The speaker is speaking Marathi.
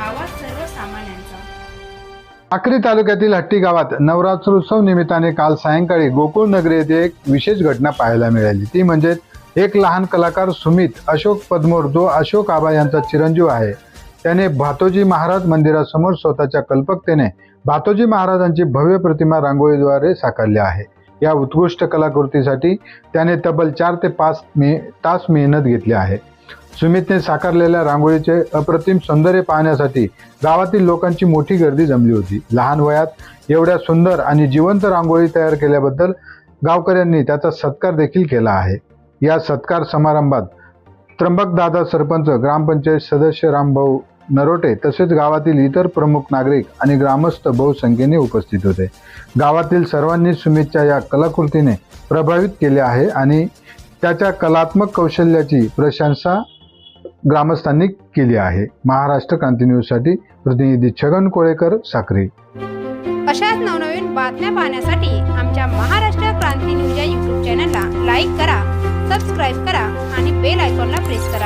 आवाज सर्वसामान्यांचा. आक्री तालुक्यातील हट्टी गावात नवरात्रोत्सव निमित्ताने काल सायंकाळी गोकुळ नगरी येथे एक विशेष घटना पाहायला मिळाली. ती म्हणजे एक लहान कलाकार सुमित अशोक पद्मोर जो अशोक आबा यांचा चिरंजीव आहे. त्याने भातोजी महाराज मंदिरासमोर स्वतःच्या कल्पकतेने भातोजी महाराजांची भव्य प्रतिमा रांगोळीद्वारे साकारली आहे. या उत्कृष्ट कलाकृतीसाठी त्याने तब्बल चार ते पाच मे तास मेहनत घेतली आहे. सुमितने साकारलेल्या रांगोळीचे अप्रतिम सौंदर्य पाहण्यासाठी गावातील लोकांची मोठी गर्दी जमली होती. लहान वयात एवढ्या सुंदर आणि जिवंत रांगोळी तयार केल्याबद्दल गावकऱ्यांनी त्याचा सत्कार देखील केला आहे. या सत्कार समारंभात त्र्यंबकदादा सरपंच ग्रामपंचायत सदस्य रामभाऊ नरोटे तसेच गावातील इतर प्रमुख नागरिक आणि ग्रामस्थ बहुसंख्येने उपस्थित होते. गावातील सर्वांनी सुमितच्या या कलाकृतीने प्रभावित केले आहे आणि त्याच्या कलात्मक कौशल्याची प्रशंसा ग्रामस्थांनी केली आहे. महाराष्ट्र क्रांती न्यूजसाठी प्रतिनिधी छगन कोळेकर साखरे अशाच नवनवीन बातम्या पाहण्यासाठी आमच्या महाराष्ट्र क्रांती न्यूज या यूट्यूब चॅनलला लाईक करा सबस्क्राईब करा आणि बेल आयकॉनला प्रेस करा.